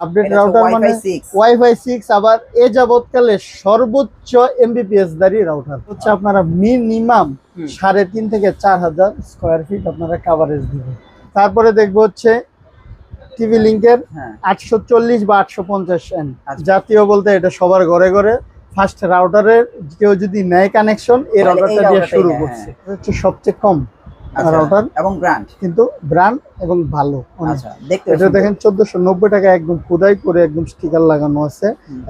Update router মানে 6 wifi six আবার এ যাবৎকালে সর্বোচ্চ এমবিপিএস দাঁড়িয়ে রাউটার হচ্ছে আপনারা মিনিমাম হুম। সাড়ে তিন থেকে চার হাজার স্কোয়ার ফিট আপনারা কাভারেজ দিবেন। তারপরে দেখব হচ্ছে টিভি লিঙ্কের হ্যাঁ। আটশো চল্লিশ বা আটশো পঞ্চাশ এন আচ্ছা। জাতীয় বলতে এটা সবার ঘরে ঘরে। ফার্স্ট রাউটারের কেউ যদি নেয় কানেকশন এই রাউটারটা দিয়ে শুরু করছে। হ্যাঁ। হচ্ছে সবচেয়ে কম। আচ্ছা, এবং ব্র্যান্ড কিন্তু ব্র্যান্ড এবং ভালো আচ্ছা দেখতে এটা দেখেন চোদ্দশো নব্বই টাকা একদম খোদাই করে একদম স্টিকার লাগানো আছে।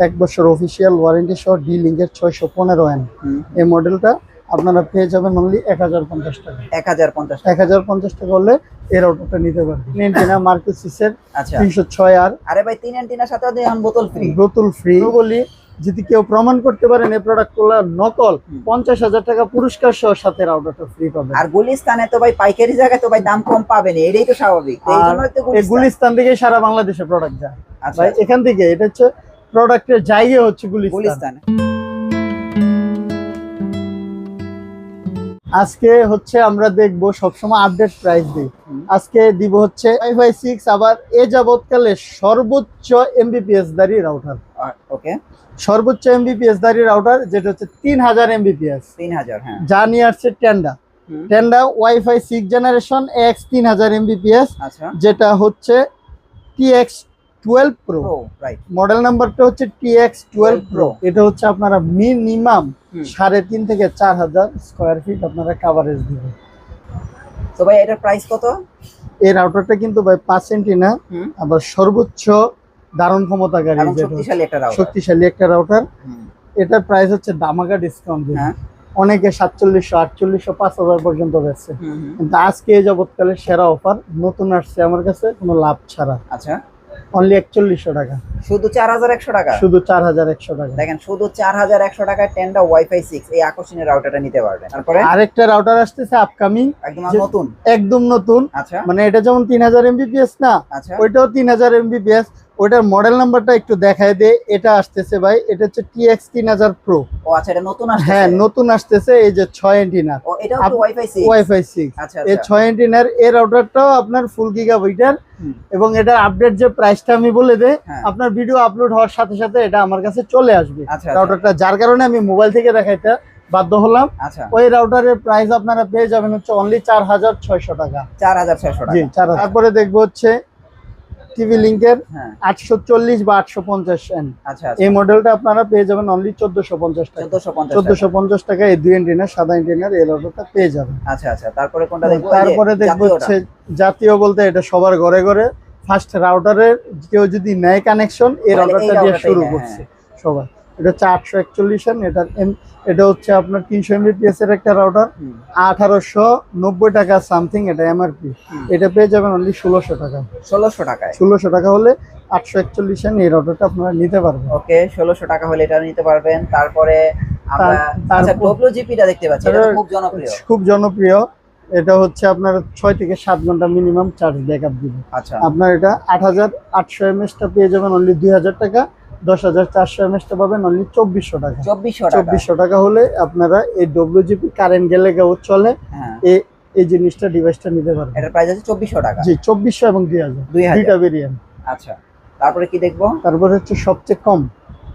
এক বছর অফিসিয়াল ওয়ারেন্টি সহ ডি লিঙ্কের ছয়শো পনেরো এন এই মডেলটা আপনারা পেয়ে যাবেন অনলি এক হাজার পঞ্চাশ টাকা। এক হাজার পঞ্চাশ এক হাজার পঞ্চাশ টাকা হলে এই রাউটারটা নিতে পারবেন। নিনটিনা মার্কুসিসের আচ্ছা। তিনশো ছয় আর আরে ভাই তিন অ্যান্টিনার সাথে বোতল ফ্রি বোতল ফ্রি বলি যদি কেউ প্রমাণ করতে পারেন এই প্রোডাক্টগুলো নকল পঞ্চাশ হাজার টাকা পুরস্কার সহ সাথে রাউডারটা ফ্রি পাবে আর গুলিস্তানে তো ভাই পাইকারি জায়গায় তো ভাই দাম কম পাবেন এটাই তো স্বাভাবিক। এই গুলিস্তান থেকে সারা বাংলাদেশে প্রোডাক্ট যায়। আচ্ছা। এখান থেকে এটা হচ্ছে প্রোডাক্টের জায়গা হচ্ছে গুলিস্তান। আজকে হচ্ছে আমরা দেখব সবসময় আপডেট প্রাইস দিই আজকে দিব হচ্ছে ওয়াইফাই সিক্স আবার এ যাবৎকালে সর্বোচ্চ এমবিপিএস দাঁড়িয়ে রাউটার ওকে সর্বোচ্চ এমবিপিএস দাঁড়িয়ে রাউটার যেটা হচ্ছে তিন হাজার এমবিপিএস তিন হাজার হ্যাঁ। যা নিয়ে আসছে Tenda Tenda WiFi six generation X তিন হাজার এমবিপিএস আচ্ছা। যেটা হচ্ছে TX twelve pro right model নাম্বারটা হচ্ছে টিএক্স টুয়েলভ প্রো এটা হচ্ছে আপনারা মিনিমাম। সাড়ে তিন থেকে চার হাজার স্কোয়ার ফিট আপনারা কাভারেজ দিবেন তো ভাই এটার প্রাইস কত? এই রাউটারটা কিন্তু ভাই পাঁচ সেন্টি না। আবার সর্বোচ্চ ধারণ ক্ষমতাকারী শক্তিশালী একটা রাউটার শক্তিশালী একটা রাউটার এটার প্রাইস হচ্ছে দামাকা ডিসকাউন্ট হ্যাঁ। অনেকে সাতচল্লিশশো আটচল্লিশশো পাঁচ হাজার পর্যন্ত বেচছে। কিন্তু আজকে এই যাবৎকালে সেরা অফার নতুন আসছে আমার কাছে কোনো লাভ ছাড়া। আচ্ছা। অনলি একচল্লিশশো টাকা। শুধু চার হাজার একশো টাকা? শুধু চার হাজার একশো টাকা। দেখেন শুধু চার হাজার একশো টাকায় টেনটা ওয়াইফাই সিক্স এই আকর্ষণীয় রাউটারটা নিতে পারবেন। তারপরে? আরেকটা রাউটার আসতেছে আপকামিং একদম নতুন? একদম নতুন। আচ্ছা। মানে এটা যেমন তিন হাজার এমবিপিএস না আচ্ছা। ওইটাও তিন হাজার এমবিপিএস ওইটার মডেল নাম্বারটা একটু দেখায় দে। এটা আসতেছে ভাই এটা হচ্ছে টিএক্স তিন হাজার প্রো ও আচ্ছা এটা নতুন আসছে হ্যাঁ নতুন আসতেছে এই যে ছয় এন্টিনার আপ- ওয়াইফাই সিক্স ওয়াইফাই সিক্স আচ্ছা এই আচ্ছা ছয় এন্টিনার এর রাউটারটাও আপনার ফুল গিগাবাইটার হুম। এবং এটার আপডেট যে প্রাইসটা আমি বলে দেই হ্যাঁ। আপনার ভিডিও আপলোড হওয়ার সাথে সাথে এটা আমার কাছে চলে আসবে। আচ্ছা আচ্ছা। রাউটারটা যার কারণে আমি মোবাইল থেকে দেখাইতে বাধ্য হলাম। আচ্ছা। ওই রাউটারের প্রাইস আপনারা পেয়ে যাবেন হচ্ছে অনলি চার হাজার ছয়শো টাকা। চার হাজার ছয়শো টাকা। তারপরে দেখব হচ্ছে টিভি লিঙ্কের হ্যাঁ। আটশো চল্লিশ বা আটশো পঞ্চাশ এন আচ্ছা আচ্ছা। এই মডেলটা আপনারা পেয়ে যাবেন অনলি চোদ্দশো পঞ্চাশ টাকা। চোদ্দশো পঞ্চাশ টাকা। এই দুই এন্টিনার সাদা এন্টিনার এই রাউটারটা পেয়ে যাবেন। আচ্ছা আচ্ছা। তারপরে কোনটা তারপরে দেখব হচ্ছে জাতীয় বলতে এটা সবার ঘরে ঘরে। ফার্স্ট রাউটারের কেউ যদি নেয় কানেকশন এই রাউটারটা দিয়ে শুরু করছে সবাই এটা হচ্ছে আটশো একচল্লিশ এন এটা এটা হচ্ছে আপনার তিনশো এমবিপিএস এর একটা রাউটার আঠারোশো নব্বই টাকা সামথিং এটা এমআরপি। এটা পেয়ে যাবেন অনলি ষোলোশো টাকা। ষোলোশো টাকায়? ষোলোশো টাকা হলে আটশো একচল্লিশ এন এই রাউটারটা আপনারা নিতে পারবেন। ওকে ষোলোশো টাকা হলে এটা নিতে পারবেন। তারপরে আচ্ছা খুব জনপ্রিয়। খুব জনপ্রিয়। এটা হচ্ছে আপনার ছয় থেকে সাত ঘণ্টা মিনিমাম চার্জ ব্যাকআপ দিবে। আচ্ছা। আপনার এটা আট হাজার আটশো এমএসটা পেয়ে যাবেন অনলি দুই হাজার টাকা। দশ হাজার চারশো এমএসটা পাবেন অনলি চব্বিশশো টাকা। চব্বিশশো টাকা। চব্বিশশো টাকা হলে আপনারা এই ডব্লিউজিপি কারেন্ট গেলে গেও চলে। হ্যাঁ। এই জিনিসটা ডিভাইসটা নিতে পারবেন। এটার প্রাইস আছে চব্বিশশো টাকা। জি চব্বিশশো এবং দুই হাজার। 2000 দুইটা ভেরিয়েন্ট আচ্ছা। তারপরে কি দেখব? তারপরে হচ্ছে সবচেয়ে কম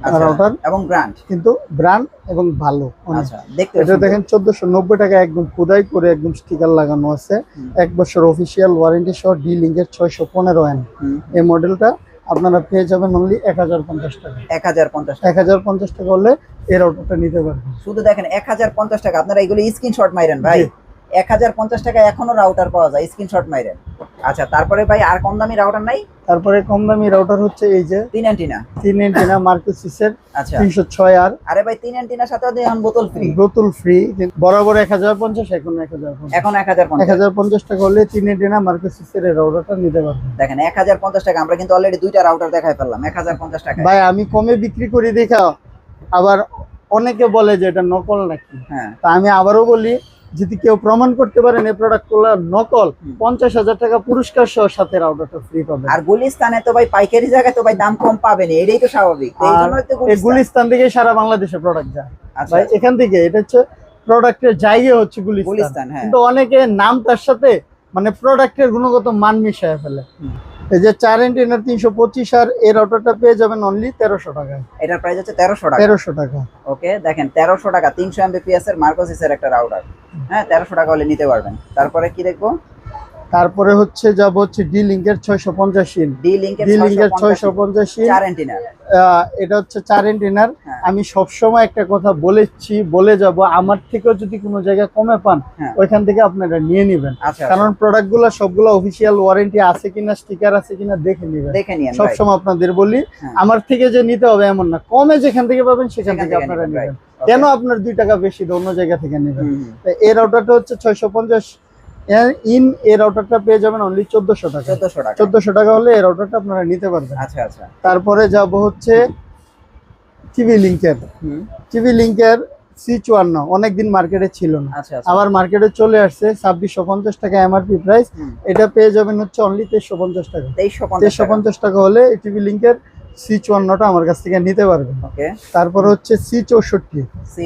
আচ্ছা, রাউটার এবং ব্র্যান্ড কিন্তু ব্র্যান্ড এবং ভালো। আচ্ছা দেখতে এটা দেখেন চোদ্দশো নব্বই টাকা একদম খোদাই করে একদম স্টিকার লাগানো আছে। এক বছর অফিসিয়াল ওয়ারেন্টি সহ ডি লিঙ্কের ছয়শো পনেরো এন এই মডেলটা আপনারা পেয়ে যাবেন অনলি এক হাজার পঞ্চাশ টাকা। এক হাজার পঞ্চাশ এক হাজার পঞ্চাশ টাকা হলে এর অর্ডারটা নিতে পারবেন। শুধু দেখেন এক হাজার পঞ্চাশ টাকা। আপনারা এগুলো স্ক্রিনশট মাইরেন ভাই। এক হাজার পঞ্চাশ টাকা এখনও রাউটার পাওয়া যায় স্ক্রিনশট মাইরেন। আচ্ছা তারপরে ভাই আর কম দামি রাউটার নাই? তারপরে কম দামি রাউটার হচ্ছে এই যে তিন অ্যান্টিনা তিন এন্টিনা মার্কুসিসের আচ্ছা। তিনশো ছয় আর। আরে ভাই তিন অ্যান্টিনার সাথে এখন বোতল ফ্রি বোতল ফ্রি বরাবর এক হাজার পঞ্চাশ এখন এক হাজার পঞ্চাশ। এখন এক হাজার এক হাজার পঞ্চাশ টাকা হলে তিন এন্টিনা মার্কুসিসের এই রাউটারটা নিতে পারবেন। দেখেন এক হাজার পঞ্চাশ টাকা আমরা কিন্তু অলরেডি দুইটা রাউটার দেখাই ফেললাম এক হাজার পঞ্চাশ টাকা ভাই আমি কমে বিক্রি করি দেখা আবার অনেকে বলে যে এটা নকল নাকি। হ্যাঁ। তা আমি আবারও বলি যদি কেউ প্রমাণ করতে পারেন এই প্রোডাক্টগুলো নকল পঞ্চাশ হাজার টাকা পুরস্কার সহ সাথে রাউটারটা ফ্রি পাবেন আর গুলিস্তানে তো ভাই পাইকারি জায়গায় তো ভাই দাম কম পাবেন এটাই তো স্বাভাবিক। গুলিস্তান। থেকে সারা বাংলাদেশে প্রোডাক্ট যায়। আচ্ছা। ভাই এখান থেকে এটা হচ্ছে প্রোডাক্টের জায়গা হচ্ছে গুলিস্তান। হ্যাঁ। কিন্তু অনেকে নাম তার সাথে মানে প্রোডাক্টের গুণগত মান মিশায় ফেলে। এই যে চার এন্টিনার তিনশো পঁচিশ আর এই রাউটারটা পেয়ে যাবেন অনলি তেরোশো টাকা। এটার প্রাইস হচ্ছে তেরোশো টাকা। তেরোশো টাকা। ওকে দেখেন তেরোশো টাকা তিনশো এমবিপিএস এর মার্কোসিসের একটা রাউটার হ্যাঁ তেরোশো টাকা হলে নিতে পারবেন। তারপরে কি দেখব? তারপরে হচ্ছে যাব হচ্ছে ডি লিঙ্কের ছয়শো পঞ্চাশ ইন ডি লিঙ্কের ছয়শো পঞ্চাশ ইন এটা হচ্ছে চার এন্টিনার হ্যাঁ। আমি সবসময় একটা কথা বলেছি বলে যাব আমার থেকেও যদি কোনো জায়গায় কমে পান হ্যাঁ। ওইখান থেকে আপনারা নিয়ে নেবেন। আচ্ছা কারণ প্রোডাক্টগুলো সবগুলো অফিসিয়াল ওয়ারেন্টি আছে কিনা স্টিকার আছে কিনা দেখে নেবেন। সবসময় আপনাদের বলি হ্যাঁ। আমার থেকে যে নিতে হবে এমন না। কমে যেখান থেকে পাবেন সেখান থেকে আপনারা নেবেন কেন আপনার দুই টাকা বেশি অন্য জায়গা থেকে নেবেন। এই রাউটারটা হচ্ছে ছয়শো পঞ্চাশ ইন এই রাউটারটা পেয়ে যাবেন অনলি চোদ্দশো টাকা। চোদ্দশো টাকা। চোদ্দশো টাকা হলে এই রাউটারটা আপনারা নিতে পারবেন। আচ্ছা আচ্ছা। তারপরে যাব হচ্ছে টিভি লিঙ্কের টিভি লিঙ্কের সি চুয়ান্ন অনেকদিন মার্কেটে ছিল না। আচ্ছা আচ্ছা। আবার মার্কেটে চলে আসছে ছাব্বিশশো পঞ্চাশ টাকা এমআরপি প্রাইস এটা পেয়ে যাবেন হচ্ছে অনলি তেইশশো পঞ্চাশ টাকা। তেইশশো পঞ্চাশ টাকা। হলে টিভি লিঙ্কের সি চুয়ান্নটা আমার কাছ থেকে নিতে পারবেন। তারপর হচ্ছে সি চৌষট্টি।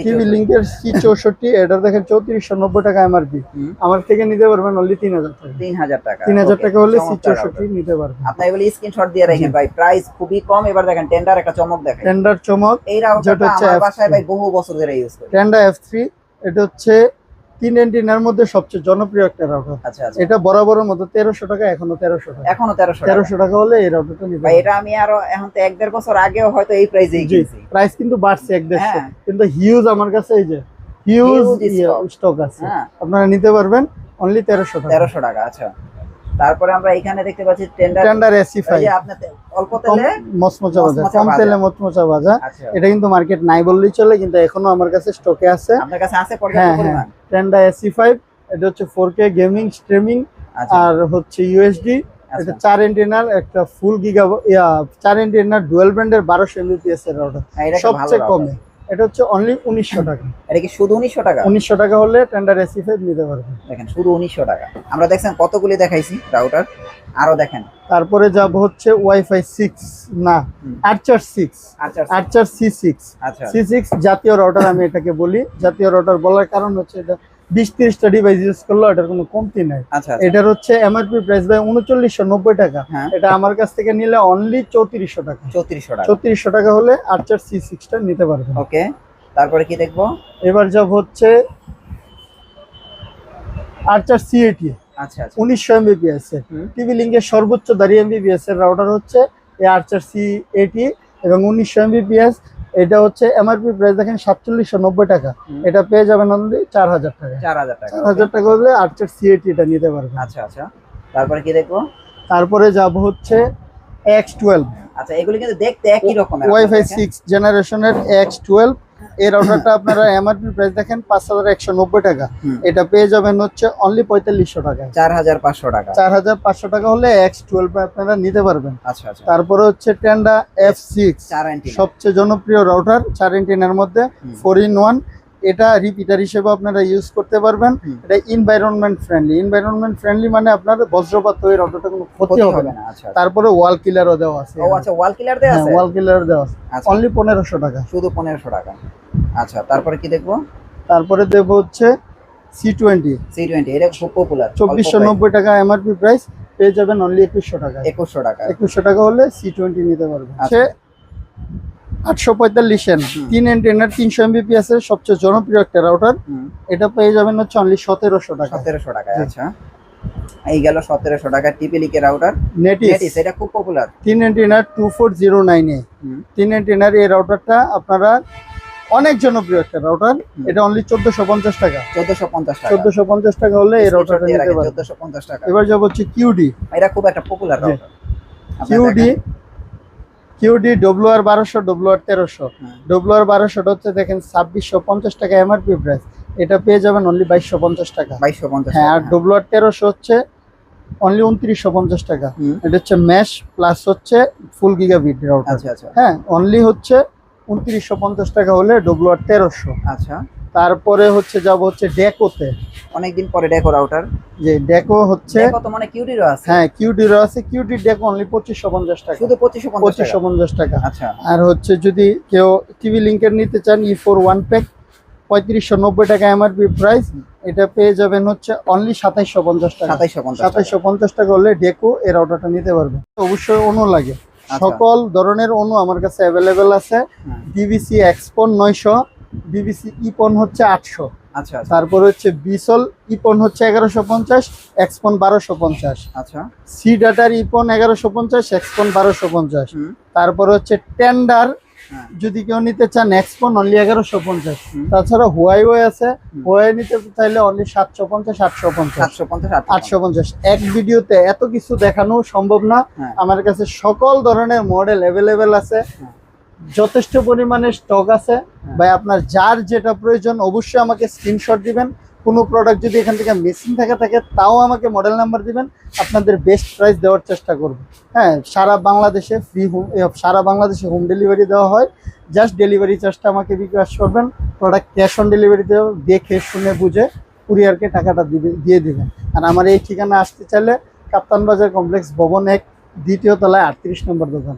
টিভি লিঙ্কের সি চৌষট্টি এটা দেখেন চৌত্রিশশো নব্বই টাকা এমআরপি। আমার থেকে নিতে পারবেন অনলি তিন হাজার টাকা। তিন হাজার টাকা। তিন হাজার টাকা হলে সি চৌষট্টি নিতে পারবেন। আপনি এগুলো স্ক্রিনশট দিয়ে রাখেন ভাই। প্রাইস খুবই কম। এবার দেখেন টেন্ডার একটা চমক দেখেন। টেন্ডার চমক এই রাউটারটা হচ্ছে আমার বাসায় ভাই বহু বছর ধরে ইউজ করি। টেন্ডা এফ থ্রি এটা হচ্ছে তিন এন্টিনার মধ্যে সবচেয়ে জনপ্রিয় একটা রাউটার আচ্ছা আচ্ছা। এটা বরাবরের মতো তেরোশো টাকা এখনও তেরোশো টাকা। এখনও তেরোশো তেরোশো টাকা হলে এই রাউটারটা নিতে এটা আমি আরও এখন তো এক দেড় বছর আগেও হয়তো এই প্রাইসেই কিনছি। প্রাইস কিন্তু বাড়ছে এক দেড়শো। হ্যাঁ। কিন্তু হিউজ আমার কাছে এই যে হিউজ স্টক আছে। হ্যাঁ। আপনারা নিতে পারবেন অনলি তেরোশো টাকা। তেরোশো টাকা আচ্ছা। তারপরে আমরা এখানে দেখতে পাচ্ছি টেন্ডার টেন্ডার এসি আপনি অল্প তেলে মচমচা বাজার কম তেলে মচমচা ভাজা। আচ্ছা। এটা কিন্তু মার্কেট নাই বললেই চলে কিন্তু এখনও আমার কাছে স্টকে আছে। আপনার কাছে আছে হ্যাঁ পর্যাপ্ত হ্যাঁ পরিমাণ? টেন্ডা এসি ফাইভ এটা হচ্ছে ফোর কে গেমিং স্ট্রিমিং আর হচ্ছে ইউএসডি আচ্ছা। এটা চার এন্টিনার একটা ফুল গিগা ইয়া চার এন্টিনার ডুয়েল ব্র্যান্ডের বারোশো এমবিপিএস এর রাউটার হ্যাঁ, সবচেয়ে। কমে। এটা হচ্ছে অনলি উনিশশো টাকা। এটা কি শুধু উনিশশো টাকা? উনিশশো টাকা হলে টেন্ডার এসি নিতে পারবেন দেখেন শুধু উনিশশো টাকা। আমরা দেখছেন কতগুলি দেখাইছি রাউটার আরও দেখেন। তারপরে যাব হচ্ছে ওয়াইফাই সিক্স না। Archer six Archer C six আচ্ছা। সি সিক্স জাতীয় রাউটার আমি এটাকে বলি। জাতীয় রাউটার বলার কারণ হচ্ছে এটা বিশ তিরিশটা ডিভাইস ইউজ করলেও এটার কোনো কমতি নাই। আচ্ছা এটার হচ্ছে এমআরপি প্রাইস ভাই উনচল্লিশশো নব্বই টাকা। হ্যাঁ। এটা আমার কাছ থেকে নিলে অনলি চৌত্রিশশো টাকা। চৌত্রিশশো টাকা। চৌত্রিশশো টাকা হলে আর্চার সি সিক্সটা নিতে পারবেন। ওকে তারপরে কি দেখব? এবার যাব হচ্ছে আর্চার সি এটি আচ্ছা আচ্ছা। উনিশশো এমবিপিএস এর। টিভি লিঙ্কের সর্বোচ্চ দাঁড়ি এমবিপিএস এর রাউটার হচ্ছে এই আর্চার সি এটি এবং উনিশশো এমবিপিএস এটা হচ্ছে এমআরপি প্রাইস দেখেন সাতচল্লিশশো নব্বই টাকা। এটা পেয়ে যাবেন অনলি চার হাজার টাকা। চার হাজার টাকা চার হাজার টাকা হলে আর্চার সিএটি এটা নিতে পারবেন। আচ্ছা আচ্ছা। তারপরে কি দেখব? তারপরে যাব হচ্ছে এক্স টুয়েলভ আচ্ছা এগুলি কিন্তু দেখতে একই রকম ওয়াইফাই সিক্স জেনারেশনের এক্স টুয়েলভ এই রাউটারটা আপনারা এমআরপি প্রাইস দেখেন পাঁচ হাজার একশো নব্বই টাকা। এটা পেয়ে যাবেন হচ্ছে অনলি পঁয়তাল্লিশশো টাকা। চার হাজার পাঁচশো টাকা। চার হাজার পাঁচশো টাকা হলে এক্স টুয়েলভ আপনারা নিতে পারবেন। আচ্ছা আচ্ছা। তারপরে হচ্ছে টেন্ডা এফ সিক্স সবচেয়ে জনপ্রিয় রাউটার চার ইন্টিনের মধ্যে। ফোর ইন ওয়ান এটা রিপিটার হিসেবে আপনারা ইউজ করতে পারবেন। এটা এনভায়রনমেন্ট ফ্রেন্ডলি এনভায়রনমেন্ট ফ্রেন্ডলি মানে আপনার বজ্রপাত তৈরি রাউটারটা কোনো ক্ষতি হবে না। আচ্ছা আচ্ছা। তারপরে ওয়াল কিলারও দেওয়া আছে। ও আচ্ছা ওয়াল কিলার দেওয়া আছে? ওয়াল কিলার দেওয়া আছে। আচ্ছা। অনলি পনেরোশো টাকা। শুধু পনেরোশো টাকা। আচ্ছা তারপরে কি দেখব? তারপরে দেবো হচ্ছে সি টোয়েন্টি সি টোয়েন্টি এটা খুব পপুলার চব্বিশশো নব্বই টাকা এমআরপি প্রাইস পেয়ে যাবেন অনলি একুশশো টাকা একুশশো টাকা। একুশশো টাকা হলে সি টোয়েন্টি নিতে পারবেন। আচ্ছা। আটশো পঁয়তাল্লিশ এন। তিন এন্টেনার তিনশো এমবিপিএস এর সবচেয়ে জনপ্রিয় একটা রাউটার এটা পেয়ে যাবেন হচ্ছে অনলি সতেরোশো টাকা। সতেরোশো টাকা আচ্ছা। এই গেল সতেরোশো টাকা টিপিলিকে রাউটার নেটিস এটা খুব পপুলার তিন এন্টেনার two four zero nine A তিন এন্টেনার এই রাউটারটা আপনারা অনেক জনপ্রিয় একটা রাউটার এটা অনলি চোদ্দশো পঞ্চাশ টাকা। চোদ্দশো পঞ্চাশ চোদ্দশো পঞ্চাশ টাকা হলে এই রাউটারটা নিতে চোদ্দশো পঞ্চাশ টাকা। এবার যাব হচ্ছে কিউডি এটা খুব একটা popular router QD QD W R বারোশো ডব্লিউ আর তেরোশো। হ্যাঁ। ডব্লিউ আর বারোশোটা হচ্ছে দেখেন ছাব্বিশশো পঞ্চাশ টাকা এমআরপি প্রাইস এটা পেয়ে যাবেন অনলি বাইশশো পঞ্চাশ টাকা। বাইশশো পঞ্চাশ হ্যাঁ আর ডব্লিউ আর তেরোশো হচ্ছে অনলি উনত্রিশশো পঞ্চাশ টাকা। এটা হচ্ছে ম্যাশ প্লাস হচ্ছে ফুল গিগাবিট রাউটার আচ্ছা আচ্ছা। হ্যাঁ অনলি হচ্ছে উনত্রিশশো পঞ্চাশ টাকা হলে ডব্লিউ আর তেরোশো। আচ্ছা। তারপরে হচ্ছে যাব হচ্ছে ডেকোতে। অনেকদিন পরে ডেকো রাউটার। যে ডেকো হচ্ছে তো মানে কিউটিরও আছে। হ্যাঁ কিউডিরও আছে। কিউডি ডেকো অনলি পঁচিশশো পঞ্চাশ টাকা। শুধু পঁচিশশো পঞ্চাশ পঁচিশশো টাকা পঞ্চাশ টাকা। আচ্ছা। আর হচ্ছে যদি কেউ টিভি লিঙ্কের নিতে চান ই ফোর ওয়ান প্যাক পঁয়ত্রিশশো নব্বই টাকা এমআরপি প্রাইস এটা পেয়ে যাবেন হচ্ছে অনলি সাতাইশশো পঞ্চাশ টাকা। সাতাইশশো পঞ্চাশ সাতাইশশো পঞ্চাশ টাকা হলে ডেকো এর অর্ডারটা নিতে পারবে অবশ্যই অনু লাগে। আচ্ছা। সকল ধরনের অনু আমার কাছে অ্যাভেলেবেল আছে। বিবিসি এক্সপন নয়শো বিবিসি ইপন হচ্ছে আটশো। আচ্ছা আচ্ছা। তারপর হচ্ছে বিসল ইপন হচ্ছে এগারোশো পঞ্চাশ এক্সপন বারোশো পঞ্চাশ। আচ্ছা। সি ডাটার ইপন এগারোশো পঞ্চাশ এক্সপন বারোশো পঞ্চাশ। তারপর হচ্ছে টেন্ডার হ্যাঁ। যদি কেউ নিতে চান এক্সপন অনলি এগারোশো পঞ্চাশ। তাছাড়া হুয়াইওয়ে আছে। হুয়াই নিতে চাইলে অনলি সাতশো পঞ্চাশ আটশো পঞ্চাশ। আটশো পঞ্চাশ। এক ভিডিওতে এত কিছু দেখানো সম্ভব না। হ্যাঁ। আমার কাছে সকল ধরনের মডেল অ্যাভেলেবেল আছে। হ্যাঁ। যথেষ্ট পরিমাণে স্টক আছে। ভাই আপনার যার যেটা প্রয়োজন অবশ্যই আমাকে স্ক্রিনশট দিবেন। কোনো প্রোডাক্ট যদি এখান থেকে মিসিং থাকে থাকে তাও আমাকে মডেল নাম্বার দিবেন। আপনাদের বেস্ট প্রাইস দেওয়ার চেষ্টা করব। হ্যাঁ সারা বাংলাদেশে ফ্রি হোম সারা বাংলাদেশে হোম ডেলিভারি দেওয়া হয়। জাস্ট ডেলিভারি চার্জটা আমাকে বিকাশ করবেন। প্রোডাক্ট ক্যাশ অন ডেলিভারি দেওয়া দেখে শুনে বুঝে কুরিয়ারকে টাকাটা দিবে দিয়ে দিবেন। আর আমার এই ঠিকানা আসতে চাইলে কাপ্তান বাজার কমপ্লেক্স ভবন এক দ্বিতীয় তলায় আটত্রিশ নম্বর দোকান।